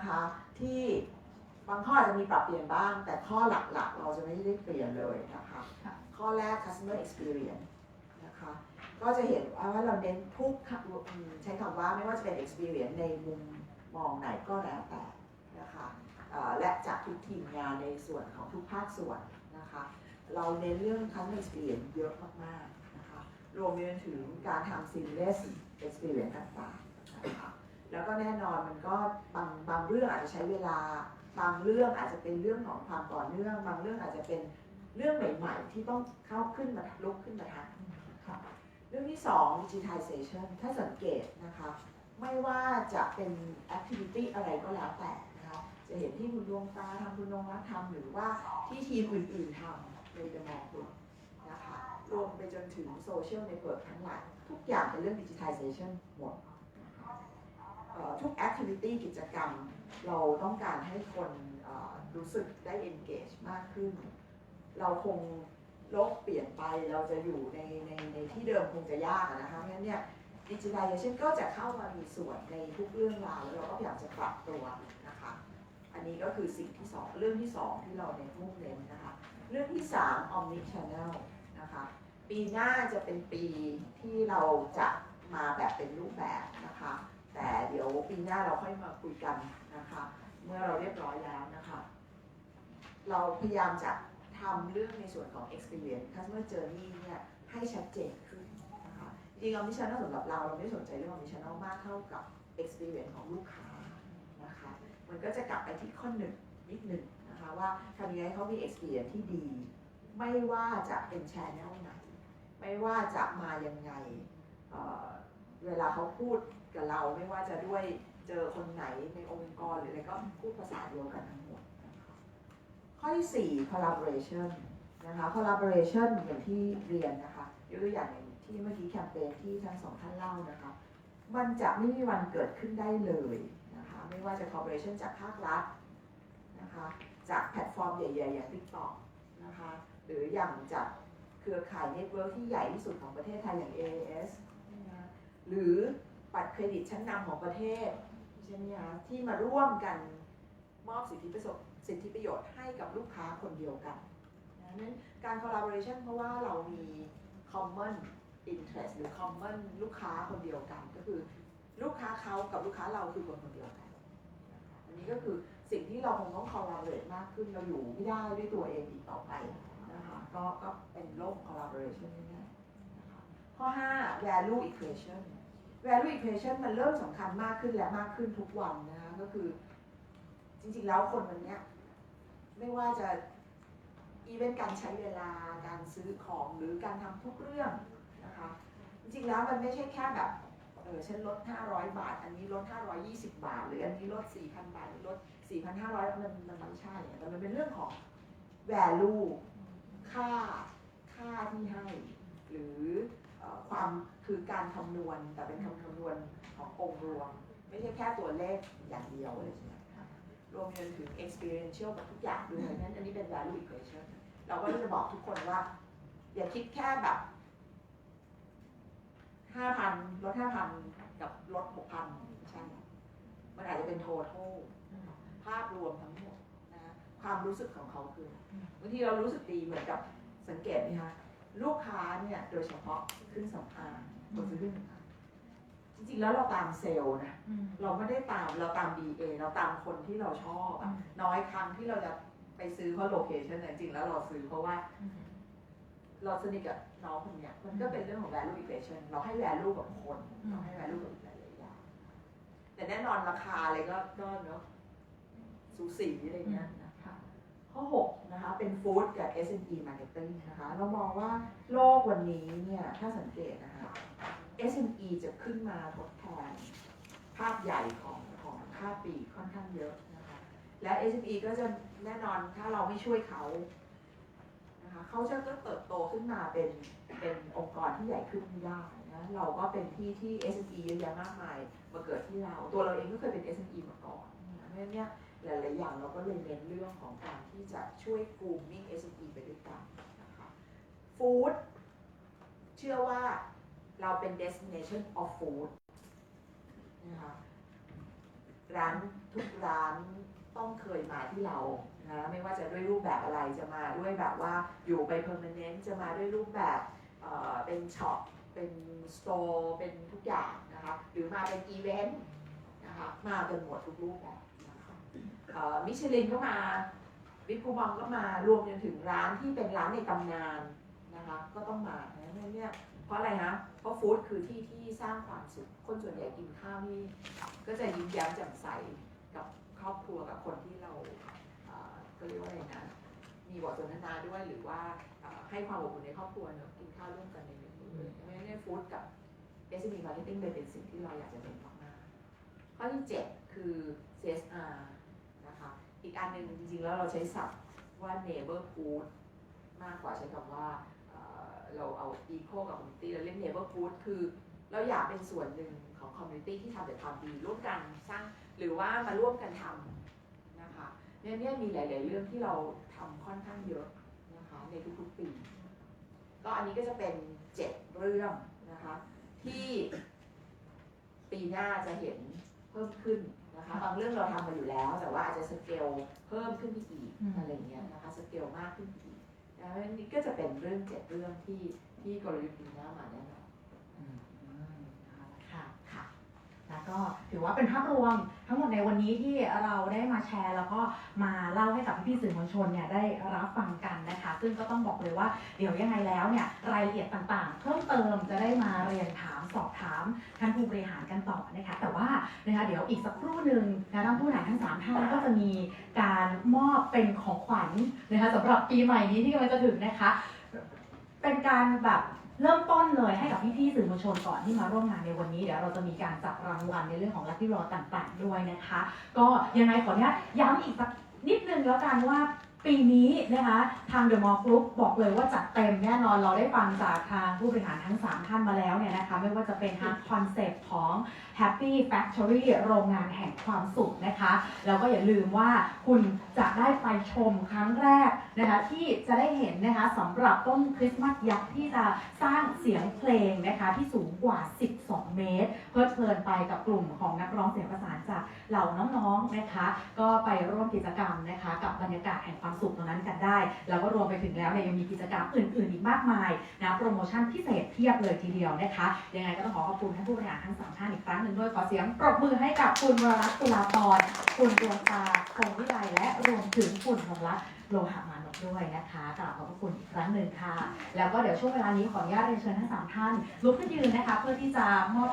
นะคะที่บางข้ออาจจะมีปรับเปลี่ยนบ้าง แต่ข้อหลักๆ เราจะไม่ได้เปลี่ยนเลยนะคะค่ะข้อแรก customer experience นะคะก็จะเห็นว่าเราเน้นทุกคำอืมใช้คำว่าไม่ว่าจะเป็น experience ในมุมมองไหนก็แล้วแต่นะคะเอ่อและจากทุกทีมงานในส่วนของทุกภาคส่วนนะคะเราเน้นเรื่อง customer experience เยอะมากๆนะคะรวมไปจนถึงการทำ seamless experience ต่างๆนะคะ แล้วก็แน่นอนมันก็บางบางเรื่องอาจจะใช้เวลา บางเรื่องอาจจะเป็นเรื่องของความต่อเนื่อง บางเรื่องอาจจะเป็นเรื่องใหม่ๆที่ต้องเข้าขึ้นมาลุกขึ้นมาทำค่ะเรื่องที่สอง digitization ถ้าสังเกตนะคะ ไม่ว่าจะเป็น activity อะไรก็แล้วแต่นะคะจะเห็นที่คุณดวงตาทำคุณนงรักทำหรือว่าที่ทีมอื่นๆทำเลยจะมองดูนะคะรวมไปจนถึงโซเชียลเน็ตเวิร์กทั้งหลายทุกอย่างเป็นเรื่อง digitization หมด ทุก activity กิจกรรม เราต้องการให้คนรู้สึกได้ engage มากขึ้น เราคงโลกเปลี่ยนไปเราจะอยู่ในในในที่เดิมคงจะยากนะคะเพราะฉะนั้นเนี่ย digitalization ก็จะเข้ามามีส่วนในทุกเรื่องราวแล้วเราก็พยายามจะปรับตัวนะคะ อันนี้ก็คือสิ่งที่สองเรื่องที่สองที่เราเน้นมุ่งเน้นนะคะ เรื่องที่สาม omni channel นะคะ ปีหน้าจะเป็นปีที่เราจะมาแบบเป็นรูปแบบนะคะ แต่เดี๋ยวปีหน้าเราค่อยมาคุยกันนะคะ เมื่อเราเรียบร้อยแล้วนะคะ เราพยายามจะทำเรื่องในส่วนของ experience customer journey เนี่ยให้ชัดเจนขึ้นนะคะจริงๆ omnichannel สำหรับเราเราไม่สนใจเรื่อง omnichannel มากเท่ากับ experience ของลูกค้านะคะ มันก็จะกลับไปที่ข้อหนึ่งนิดหนึ่งนะคะว่าทำยังไงให้เขามี experience ที่ดี ไม่ว่าจะเป็น channel ไหน ไม่ว่าจะมายังไงเเวลาเขาพูด กับเราไม่ว่าจะด้วยเจอคนไหนในองค์กรหรืออะไรก็พูดภาษาเดียวกันทั้งหมด ข้อที่ 4 collaboration นะคะ collaboration อย่างที่เรียนนะคะยกตัวอย่างอย่างที่เมื่อกี้แคมเปญที่ทั้งสองท่านเล่านะคะ มันจะไม่มีวันเกิดขึ้นได้เลยนะคะ ไม่ว่าจะ collaboration จากภาครัฐนะคะ จากแพลตฟอร์มใหญ่ๆอย่าง TikTok นะคะ หรืออย่างจากเครือข่ายเน็ตเวิร์กที่ใหญ่ที่สุดของประเทศไทยอย่าง AAS หรือ บัตรเครดิตชั้นนำของประเทศใช่ไหมคะที่มาร่วมกันมอบสิทธิประโยชน์สิทธิประโยชน์ให้กับลูกค้าคนเดียวกันนะนั้นการ collaboration เพราะว่าเรามี common interest หรือ common ลูกค้าคนเดียวกัน ก็คือลูกค้าเขากับลูกค้าเราคือคนคนเดียวกัน อันนี้ก็คือสิ่งที่เราคงต้อง collaborate มากขึ้นเราอยู่ไม่ได้ด้วยตัวเองอีกต่อไปนะคะก็ก็เป็นโลก collaboration ง่ายๆนะข้อ 5 value equation value equation มันเริ่มสำคัญมากขึ้นและมากขึ้นทุกวันนะคะก็คือจริงๆแล้วคนวันนี้ไม่ว่าจะอีเวนต์การใช้เวลาการซื้อของหรือการทำทุกเรื่องนะคะจริงๆแล้วมันไม่ใช่แค่แบบเออฉันลด 500 บาท อันนี้ลด 520 บาท หรืออันนี้ลด 4,000 บาทหรือลด 4,500 มันมันไม่ใช่แต่มันเป็นเรื่องของ value ค่าค่าที่ให้ หรือ ความคือการคำนวณแต่เป็นคำคำนวณขององค์รวม ไม่ใช่แค่ตัวเลขอย่างเดียวเลยใช่ไหมคะรวมไปจนถึง experiential กับทุกอย่างด้วยนั้นอันนี้เป็น value equation เราก็จะบอกทุกคนว่า อย่าคิดแค่แบบห้าพันลดห้าพันกับลดหกพันใช่มันอาจจะเป็น total ภาพรวมทั้งหมดนะความรู้สึกของเขาคือบางทีเรารู้สึกดีเหมือนกับสังเกตไหมคะ ลูกค้าเนี่ยโดยเฉพาะเครื่องสำอางคนซื้อเครื่องสำอางจริงๆแล้วเราตามเซลล์นะเราไม่ได้ตามเราตาม BA เราตามคนที่เราชอบอะน้อยครั้งที่เราจะไปซื้อเพราะโลเคชันจริงๆแล้วเราซื้อเพราะว่า เราสนิทกับน้องคนเนี้ยมันก็เป็นเรื่องของ value equation เราให้ value กับคนอืมเราให้ value กับหลายๆอย่างแต่แน่นอนราคาอะไรก็ก็เนาะสูสีอะไรเงี้ยนะคะ ข้อ6นะคะเป็น food กับ S&E marketing นะคะเรามองว่าโลกวันนี้เนี่ยถ้าสังเกตนะคะ S&E จะขึ้นมาทดแทนภาพใหญ่ของของค่าปีค่อนข้างเยอะนะคะและ S&E ก็จะแน่นอนถ้าเราไม่ช่วยเขานะคะเขาจะก็เติบโตขึ้นมาเป็นเป็นองค์กรที่ใหญ่ขึ้นไม่ได้นะเราก็เป็นที่ที่ SME เยอะแยะมากมายมาเกิดที่เรา ตัวเราเองก็เคยเป็น SME มาก่อนนะเพราะฉะนั้นเนี่ย หลายๆอย่างเราก็เลยเน้นเรื่องของการที่จะช่วยกลุ่มมิ่ง SME ไปด้วยกันนะคะฟู้ดเชื่อว่าเราเป็น destination of food นะคะร้านทุกร้านต้องเคยมาที่เรานะไม่ว่าจะด้วยรูปแบบอะไรจะมาด้วยแบบว่าอยู่ไป permanent จะมาด้วยรูปแบบเเป็นช็อปเป็นสโตร์เป็นทุกอย่างนะคะหรือมาเป็นอีเวนต์นะคะมากันหมดทุกรูปแบบ มิชลินก็มาวิคูบองก็มารวมจนถึงร้านที่เป็นร้านในตำนานนะคะก็ต้องมาเพราะนั้นเนี่ยเพราะอะไรฮะเพราะฟู้ดคือที่ที่สร้างความสุขคนส่วนใหญ่กินข้าวนี่ก็จะยิ้มแย้มแจ่มใสกับครอบครัวกับคนที่เราก็เรียกว่าอะไรนะมีบทสนทนาด้วยหรือว่าให้ความอบอุ่นในครอบครัวเนอะกินข้าวร่วมกันในหนึ่งมื้อเพราะฉะนั้นเนี่ยฟู้ดกับ SME Marketing เลยเป็นสิ่งที่เราอยากจะเป็นมากๆข้อที่ 7 คือ CSR อีกอันหนึ่งจริงๆแล้วเราใช้ศัพท์ว่า neighborhood มากกว่าใช้คำว่าเอ่อเราเอา eco กับ community เราเรียก neighborhood คือเราอยากเป็นส่วนหนึ่งของ community ที่ทำแต่ความดีร่วมกันสร้างหรือว่ามาร่วมกันทำนะคะเนี่ยเนี่ยมีหลาย ๆ เรื่องที่เราทำค่อนข้างเยอะนะคะในทุกๆปี ก็อันนี้ก็จะเป็น 7 เรื่องนะคะที่ปีหน้าจะเห็น เพิ่มขึ้นนะคะบางเรื่องเราทำมาอยู่แล้ว แต่ว่าอาจจะสเกลเพิ่มขึ้นไปอีกอืมอะไรเงี้ยนะคะสเกลมากขึ้นไปอีกนะเพราะฉะนั้นนี่ก็จะเป็นเรื่องเจ็ดเรื่องที่ที่กลยุทธ์ปีหน้ามาแน่นอนอืมนะคะค่ะค่ะแล้วก็ถือว่าเป็นภาพรวมทั้งหมดในวันนี้ที่เราได้มาแชร์ แล้วก็มาเล่าให้กับพี่ๆสื่อมวลชนเนี่ยได้รับฟังกันนะคะ ซึ่งก็ต้องบอกเลยว่าเดี๋ยวยังไงแล้วเนี่ยรายละเอียดต่างๆ เพิ่มเติมจะได้มาเรียนถามสอบถามท่านผู้บริหารกันต่อนะคะแต่ว่า นะคะเดี๋ยวอีกสักครู่หนึ่งนะท่านผู้บริหารทั้งสามท่านก็จะมีการมอบเป็นของขวัญนะคะสำหรับปีใหม่นี้ที่กำลังจะถึงนะคะ เป็นการแบบเริ่มต้นเลยให้กับพี่ๆสื่อมวลชนก่อนที่มาร่วมงานในวันนี้เดี๋ยวเราจะมีการจับรางวัลในเรื่องของลัคกี้รอต่าง ๆ ด้วยนะคะ ก็ยังไงขออนุญาตย้ำอีกสักนิดนึงแล้วกันว่า ปีนี้นะคะทางเดอะมอลล์กรุ๊ปบอกเลยว่าจัดเต็มแน่นอนเราได้ฟังจากทางผู้บริหารทั้ง 3 ท่านมาแล้วเนี่ยนะคะไม่ว่าจะเป็นทางคอนเซปต์ของ Happy Factory โรงงานแห่งความสุขนะคะแล้วก็อย่าลืมว่าคุณจะได้ไปชมครั้งแรกนะคะที่จะได้เห็นนะคะสำหรับต้นคริสต์มาสยักษ์ที่จะสร้างเสียงเพลงนะคะที่สูงกว่า 12 เมตร เพลิดเพลินไปกับกลุ่มของนักร้องเสียงประสานจากเหล่าน้องๆนะคะ ก็ไปร่วมกิจกรรมนะคะกับบรรยากาศแห่งความสุขตรงนั้นกันได้ แล้วก็รวมไปถึงแล้วเนี่ยยังมีกิจกรรมอื่นๆ อีกมากมายนะโปรโมชั่นพิเศษเพียบเลยทีเดียวนะคะ ยังไงก็ต้องขอขอบคุณท่านผู้บริหารทั้งสามท่านอีกครั้งหนึ่งด้วยขอเสียงปรบมือให้กับคุณวรรัตน์ตุลาพรคุณดวงตาคงวิไลและรวมถึงคุณพงรัตน์โลหะมานพด้วยนะคะกราบขอบพระคุณอีกครั้งหนึ่งค่ะ แล้วก็เดี๋ยวช่วงเวลานี้ขออนุญาตเรียนเชิญทั้งสามท่านลุกขึ้นยืนนะคะ เพื่อที่จะมอบ